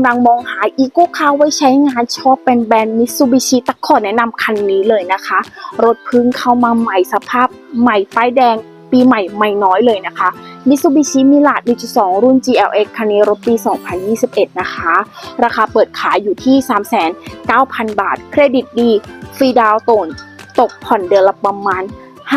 ำลังมองหาอีโก้คาไว้ใช้งานชอบเป็นแบรนด์มิ t ซูบิชิตะขอแนะนำคันนี้เลยนะคะ รถพึ่งเข้ามาใหม่สภาพใหม่ป้ายแดงปีใหม่ไม่น้อยเลยนะคะมิ t ซูบิชิมิลาด1.2 รุ่น GLX คันนี้รถปี 2021 นะคะ ราคาเปิดขายอยู่ที่ 3,900บาท เครดิตดี ฟรีดาวน์โตน ตกผ่อนเดือนละประมาณ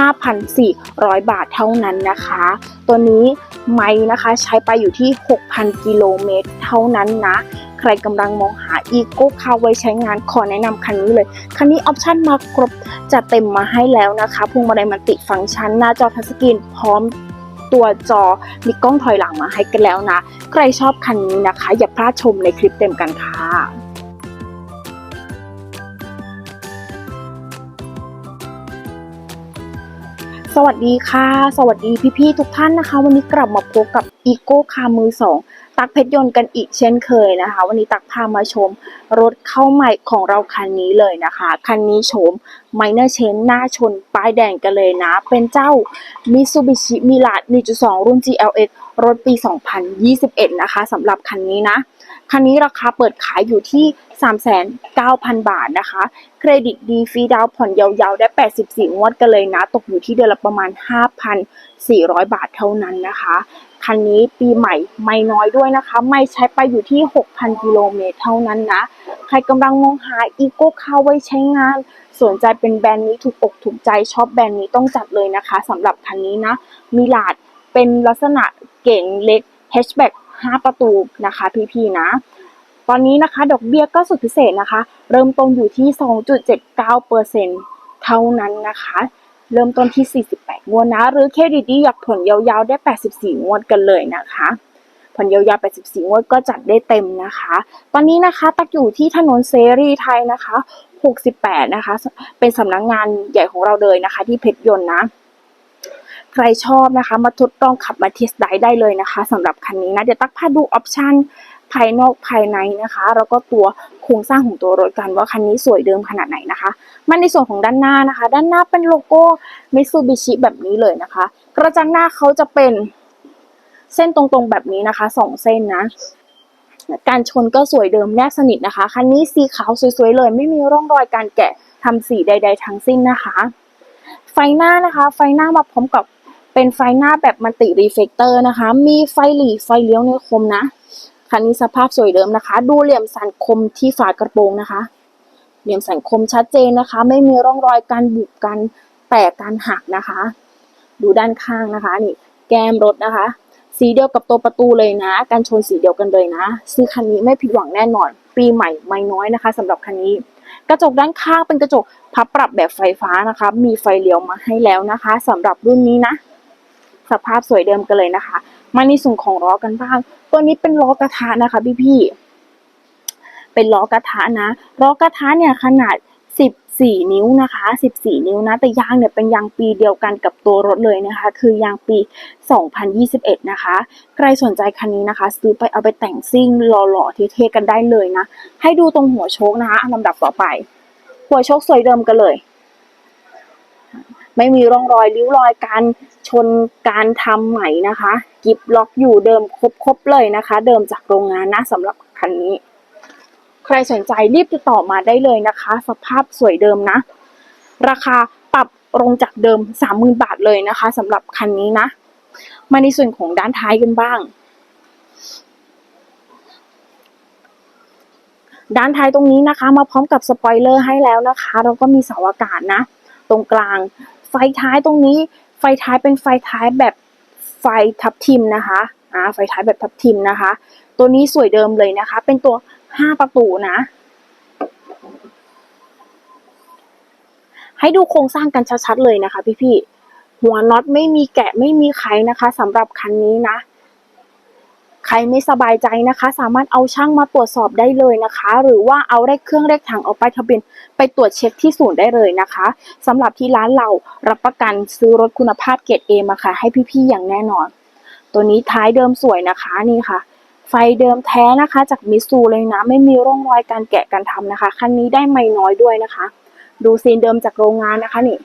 5,400 บาทเท่านั้นนะคะ ตัวนี้ไม่นะคะใช้ไปอยู่ที่ 6,000 กิโลเมตรเท่านั้นนะ ใครกำลังมองหาอีโก้คาร์ไว้ใช้งานขอแนะนำคันนี้เลย คันนี้ออปชั่นมาครบจะเต็มมาให้แล้วนะคะพวงมาลัยมันติฟังก์ชันหน้าจอทัชสกรีนพร้อมตัวจอมีกล้องถอยหลังมาให้กันแล้วนะ ใครชอบคันนี้นะคะ อย่าพลาดชมในคลิปเต็มกันค่ะ สวัสดีค่ะ สวัสดีพี่ๆทุกท่านนะคะ วันนี้กลับมาพบกับอีโก้คาร์มือสองตักเพชรยนต์กันอีกเช่นเคยนะคะ วันนี้ตักพามาชมรถเข้าใหม่ของเราคันนี้เลยนะคะ คันนี้โฉมไมเนอร์เชนหน้าชนป้ายแดงกันเลยนะ เป็นเจ้า Mitsubishi Mirage 1.2 รุ่น GLX รถปี 2021 นะคะสำหรับคันนี้นะ คันนี้ราคาเปิดขายอยู่ที่ 3,900บาทนะคะ เครดิตดีฟรีดาวน์ผ่อนยาวๆ ได้ 84 งวดกันเลยนะ ตกอยู่ที่เดือนละประมาณ 5,400 บาทเท่านั้นนะคะ คันนี้ปีใหม่ไม่น้อยด้วยนะคะ ไม่ใช้ไปอยู่ที่ 6,000 กิโลเมตรเท่านั้นนะ ใครกำลังมองหาอีโก้คาไว้ใช้งาน สนใจเป็นแบรนด์นี้ถูกอกถูกใจชอบแบรนด์นี้ต้องจัดเลยนะคะสำหรับคันนี้นะมิลาดเป็นลักษณะเก๋งเล็ก hatchback 5ประตูนะคะพี่ๆนะ ตอนนี้นะคะดอกเบี้ยก็สุดพิเศษนะคะ เริ่มต้นอยู่ที่ 2.79%เท่านั้นนะคะ เริ่มต้นที่ 48 งวดนะ หรือเครดิตดีอยากผ่อนยาวๆได้ 84 งวดกันเลยนะคะผ่อนยาวๆ84 งวดก็จัดได้เต็มนะคะ ตอนนี้นะคะตักอยู่ที่ถนนเสรีไทยนะคะ 68 นะคะ เป็นสำนักงงานใหญ่ของเราเลยนะคะ ที่เพชรยนต์นะ ใครชอบนะคะ มาทดลองขับมาเทสไดได้เลยนะคะสำหรับคันนี้นะ เดี๋ยวตักพาดูออปชันภายนอกภายในนะคะ แล้วก็ตัวโครงสร้างของตัวรถกันว่าคันนี้สวยเดิมขนาดไหนนะคะมันในส่วนของด้านหน้านะคะ ด้านหน้าเป็นโลโก้ Mitsubishi แบบนี้เลยนะคะ กระจังหน้าเขาจะเป็นเส้นตรงๆแบบนี้นะคะสองเส้นนะการชนก็สวยเดิมแนบสนิทนะคะ คันนี้สีขาวสวยๆเลย ไม่มีร่องรอยการแกะทำสีใด ๆ ทั้งสิ้นนะคะ ไฟหน้านะคะ ไฟหน้ามาพร้อมกับ เป็นไฟหน้าแบบมันติรีเฟกเตอร์นะคะ มีไฟหลีไฟเลี้ยวในคมนะ คันนี้สภาพสวยเดิมนะคะ ดูเหลี่ยมสันคมที่ฝากระโปรงนะคะ เหลี่ยมสันคมชัดเจนนะคะ ไม่มีร่องรอยการบุบกันแตกการหักนะคะ ดูด้านข้างนะคะนี่แก้มรถนะคะ สีเดียวกับตัวประตูเลยนะ การชนสีเดียวกันเลยนะ ซื้อคันนี้ไม่ผิดหวังแน่นอน ปีใหม่ไม่น้อยนะคะสำหรับคันนี้ กระจกด้านข้างเป็นกระจกพับปรับแบบไฟฟ้านะคะ มีไฟเลี้ยวมาให้แล้วนะคะสำหรับรุ่นนี้นะ สภาพสวยเดิมกันเลยนะคะ มาในส่วนของล้อกันบ้าง ตัวนี้เป็นล้อกระทะนะคะพี่ๆเป็นล้อกระทะนะล้อกระทะเนี่ยขนาด 14 นิ้วนะคะ 14 นิ้วนะ แต่ยางเนี่ยเป็นยางปีเดียวกันกับตัวรถเลยนะคะ คือยางปี 2021 นะคะ ใครสนใจคันนี้นะคะ ซื้อไปเอาไปแต่งซิ่งหล่อๆเท่ๆกันได้เลยนะ ให้ดูตรงหัวโชคนะคะอันลำดับต่อไป หัวโชคสวยเดิมกันเลย ไม่มีร่องรอยริ้วรอยการชนการทำใหม่นะคะ กิบล็อกอยู่เดิมครบๆเลยนะคะ เดิมจากโรงงานนะสำหรับคันนี้ ใครสนใจรีบติดต่อมาได้เลยนะคะ สภาพสวยเดิมนะ ราคาปรับลงจากเดิม 30,000 บาทเลยนะคะสำหรับคันนี้นะ มาในส่วนของด้านท้ายกันบ้างด้านท้ายตรงนี้นะคะ มาพร้อมกับสปอยเลอร์ให้แล้วนะคะแล้วก็มีเสาอากาศนะ ตรงกลาง ไฟท้ายตรงนี้ไฟท้ายเป็นไฟท้ายแบบไฟทับทิมนะคะอ่าไฟท้ายแบบทับทิมนะคะ ตัวนี้สวยเดิมเลยนะคะ เป็นตัวห้าประตูนะ ให้ดูโครงสร้างกันชัดๆเลยนะคะ พี่ๆหัวน็อตไม่มีแกะไม่มีไขนะคะสำหรับคันนี้นะ ใครไม่สบายใจนะคะ สามารถเอาช่างมาตรวจสอบได้เลยนะคะ หรือว่าเอาเลขเครื่องเลขถังเอาไปทะเบียนไปตรวจเช็คที่ศูนย์ได้เลยนะคะสำหรับที่ร้านเรารับประกันซื้อรถคุณภาพเกรดเอมาค่ะ ให้พี่ๆอย่างแน่นอน ตัวนี้ท้ายเดิมสวยนะคะนี่ค่ะ ไฟเดิมแท้นะคะจากมิสูเลยนะ ไม่มีร่องรอยการแกะการทำนะคะคันนี้ได้ไม่น้อยด้วยนะคะ ดูซีนเดิมจากโรงงานนะคะนี่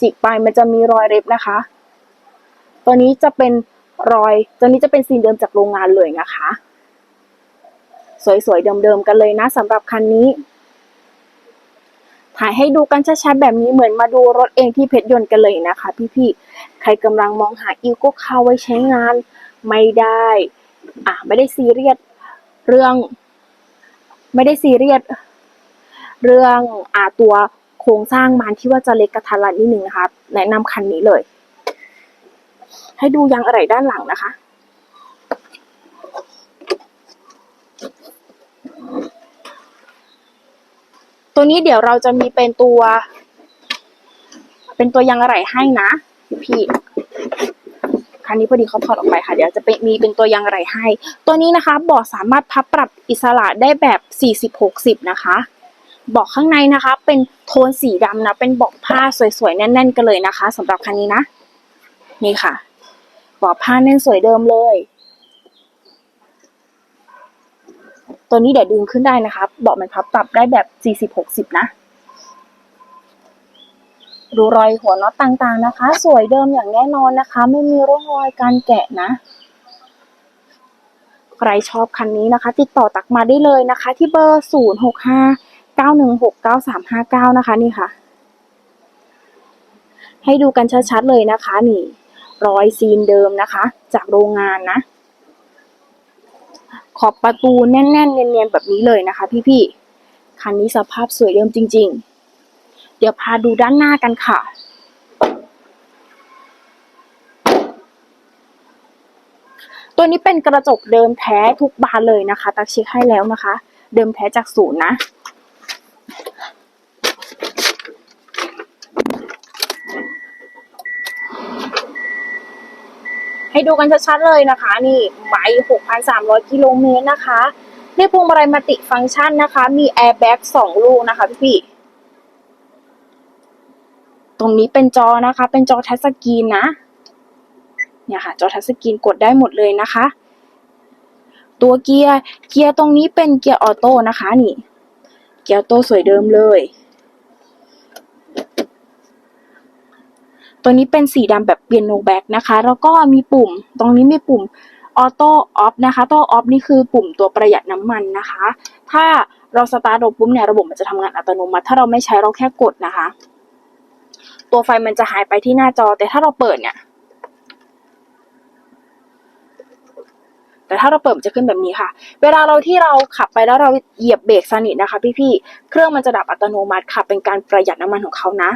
จิกไปมันจะมีรอยเล็บนะคะ ตัวนี้จะเป็น รอยตัวนี้จะเป็นซีนเดิมจากโรงงานเลยนะคะ สวยๆเดิมๆกันเลยนะสำหรับคันนี้ ถ่ายให้ดูกันชัดๆแบบนี้เหมือนมาดูรถเองที่เพชรยนต์กันเลยนะคะ พี่ๆใครกำลังมองหาอีโก้คาร์ไว้ใช้งานไม่ได้อะไม่ได้ซีเรียสเรื่อง ไม่ได้ซีเรียสเรื่องอ่าตัวโครงสร้างมันที่ว่าจะเล็กกระทันรัดนิดนึงนะคะแนะนำคันนี้เลย ให้ดูยางอะไรด้านหลังนะคะ ตัวนี้เดี๋ยวเราจะมีเป็นตัว เป็นตัวยางอะไรให้นะพี่คันนี้พอดีเขาถอดออกไปค่ะ เดี๋ยวจะมีเป็นตัวยางอะไรให้ ตัวนี้นะคะเบาะสามารถพับปรับอิสระได้แบบสี่สิบหกสิบนะคะเบาะข้างในนะคะ เป็นโทนสีดำนะ เป็นเบาะผ้าสวยๆ แน่น ๆ กันเลยนะคะสำหรับคันนี้นะ นี่ค่ะ เบผ้าแน่นสวยเดิมเลย ตัวนี้เดี๋ยวดึงขึ้นได้นะคะเบาะมันพับปรับได้แบบสี่สิบหกสิบนะ ดูรอยหัวน็อตต่างๆนะคะ สวยเดิมอย่างแน่นอนนะคะ ไม่มีร่องรอยการแกะนะใครชอบคันนี้นะคะ ติดต่อตักมาได้เลยนะคะ ที่เบอร์ 0 6 5 9 1 6 9 3 5 9 นะคะ นี่ค่ะ ให้ดูกันชัดๆเลยนะคะนี่ รอยซีนเดิมนะคะ จากโรงงานนะ ขอบประตูแน่นๆ เนียนๆแบบนี้เลยนะคะ พี่ๆ คันนี้สภาพสวยเดิมจริง ๆ เดี๋ยวพาดูด้านหน้ากันค่ะ ตัวนี้เป็นกระจกเดิมแท้ทุกบานเลยนะคะ ตักเช็คให้แล้วนะคะ เดิมแท้จากศูนย์นะ ให้ดูกันชัดๆเลยนะคะ นี่ไม้6,300 กิโลเมตรนะคะเรียกพวงมาลัยมัติฟังก์ชันนะคะ มีแอร์แบ็กสองลูกนะคะพี่ๆตรงนี้เป็นจอนะคะ เป็นจอทัชสกรีนนะเนี่ยค่ะ จอทัชสกรีนกดได้หมดเลยนะคะ ตัวเกียร์เกียร์ตรงนี้เป็นเกียร์ออโต้นะคะ นี่ เกียร์ออโต้สวยเดิมเลย ตัวนี้เป็นสีดำแบบเปียโนแบ็กนะคะ แล้วก็มีปุ่ม ตรงนี้มีปุ่มออโต้ออฟนะคะโต้ออฟนี่คือปุ่มตัวประหยัดน้ำมันนะคะ ถ้าเราสตาร์ทรถปุ๊บเนี่ยระบบมันจะทำงานอัตโนมัติ ถ้าเราไม่ใช้เราแค่กดนะคะ ตัวไฟมันจะหายไปที่หน้าจอ แต่ถ้าเราเปิดเนี่ย แต่ถ้าเราเปิดมันจะขึ้นแบบนี้ค่ะ เวลาเราที่เราขับไปแล้วเราเหยียบเบรกสนิทนะคะ พี่ๆ เครื่องมันจะดับอัตโนมัติค่ะ เป็นการประหยัดน้ำมันของเขานะ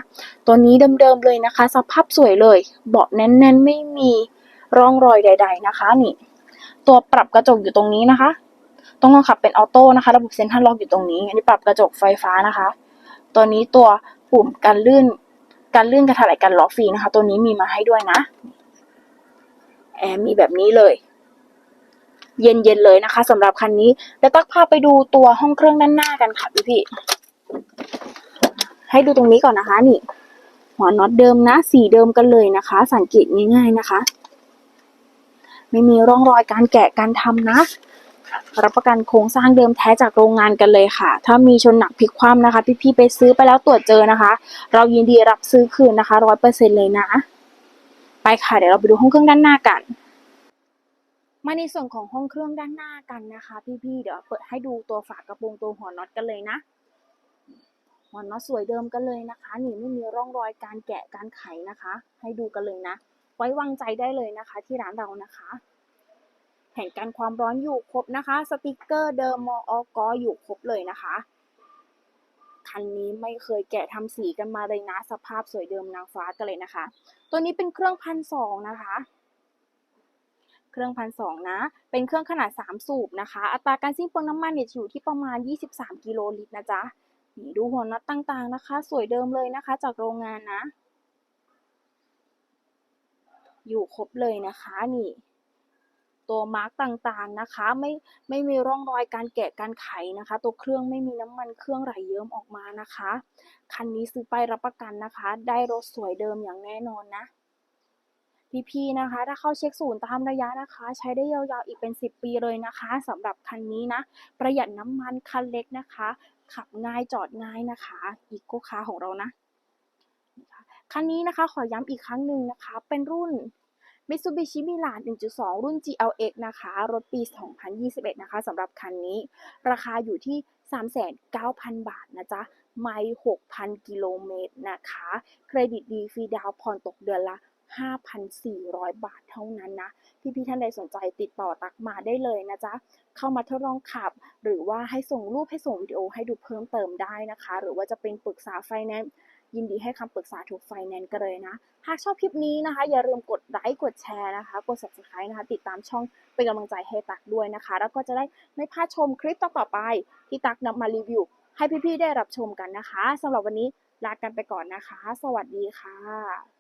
ตัวนี้เดิมๆเลยนะคะ สภาพสวยเลย เบาะแน่นๆ ไม่มีร่องรอยใด ๆนะคะนี่ ตัวปรับกระจกอยู่ตรงนี้นะคะต้องลองขับเป็นออโต้นะคะ ระบบเซ็นทรัลล็อกอยู่ตรงนี้ อันนี้ปรับกระจกไฟฟ้านะคะ ตัวนี้ตัวปุ่มการลื่น การลื่นกระถายการล้อฟรีนะคะ ตัวนี้มีมาให้ด้วยนะ แอร์มีแบบนี้เลย เย็นๆเลยนะคะสำหรับคันนี้ แล้วตักพาไปดูตัวห้องเครื่องด้านหน้ากันค่ะพี่ๆให้ดูตรงนี้ก่อนนะคะ นี่ หัวน็อตเดิมนะสีเดิมกันเลยนะคะ สังเกตง่าย ๆนะคะ ไม่มีร่องรอยการแกะการทำนะรับประกันโครงสร้างเดิมแท้จากโรงงานกันเลยค่ะ ถ้ามีชนหนักพลิกคว่ำนะคะ พี่ๆไปซื้อไปแล้วตรวจเจอนะคะ เรายินดีรับซื้อคืนนะคะร้อยเปอร์เซ็นเลยนะ ไปค่ะ เดี๋ยวเราไปดูห้องเครื่องด้านหน้ากัน มาในส่วนของห้องเครื่องด้านหน้ากันนะคะ พี่ๆ เดี๋ยวเปิดให้ดูตัวฝากระโปรงตัวหัวน็อตกันเลยนะ หัวน็อตสวยเดิมกันเลยนะคะ นี่ไม่มีร่องรอยการแกะการไขนะคะ ให้ดูกันเลยนะ ไว้วางใจได้เลยนะคะ ที่ร้านเรานะคะแผ่นกันความร้อนอยู่ครบนะคะ สติกเกอร์เดิมมออกอยู่ครบเลยนะคะ คันนี้ไม่เคยแกะทำสีกันมาเลยนะ สภาพสวยเดิมนางฟ้ากันเลยนะคะ ตัวนี้เป็นเครื่องพันสองนะคะ เครื่องพันสองนะ เป็นเครื่องขนาด 3 สูบนะคะ อัตราการสิ้นเปลืองน้ำมันเนี่ยอยู่ที่ประมาณ 23 กิโลลิตรนะจ๊ะ นี่ดูหัวน็อตต่างๆนะคะ สวยเดิมเลยนะคะ จากโรงงานนะ อยู่ครบเลยนะคะนี่ ตัวมาร์กต่างๆนะคะ ไม่ไม่มีร่องรอยการแกะการไขนะคะ ตัวเครื่องไม่มีน้ำมันเครื่องไหลเยิ้มออกมานะคะ คันนี้ซื้อไปรับประกันนะคะ ได้รถสวยเดิมอย่างแน่นอนนะ พี่ๆนะคะ ถ้าเข้าเช็คศูนย์ตามระยะนะคะ ใช้ได้ยาวๆอีกเป็น 10 ปีเลยนะคะสำหรับคันนี้นะ ประหยัดน้ำมันคันเล็กนะคะ ขับง่ายจอดง่ายนะคะอีโก้คาของเรานะคันนี้นะคะขอย้ำอีกครั้งหนึ่งนะคะ เป็นรุ่น Mitsubishi Milan 1.2 รุ่น GLX นะคะ รถปี 2021 นะคะสำหรับคันนี้ ราคาอยู่ที่ 3,900บาทนะจ๊ะ ไมล์6,000 กิโลเมตรนะคะ เครดิตดีฟรีดาวผ่อนตกเดือนละ 5,400 บาทเท่านั้นนะ พี่ๆท่านใดสนใจติดต่อตักมาได้เลยนะจ๊ะ เข้ามาทดลองขับ หรือว่าให้ส่งรูปให้ส่งวิดีโอให้ดูเพิ่มเติมได้นะคะ หรือว่าจะเป็นปรึกษาไฟแนนซ์ยินดีให้คำปรึกษาทุกไฟแนนซ์กันเลยนะ หากชอบคลิปนี้นะคะ อย่าลืมกดไลค์กดแชร์นะคะ กด subscribe นะคะ ติดตามช่องเป็นกำลังใจให้ตักด้วยนะคะ แล้วก็จะได้ไม่พลาดชมคลิปต่อๆไป ที่ตักนำมารีวิว ให้พี่ๆได้รับชมกันนะคะสำหรับวันนี้ลากันไปก่อนนะคะ สวัสดีค่ะ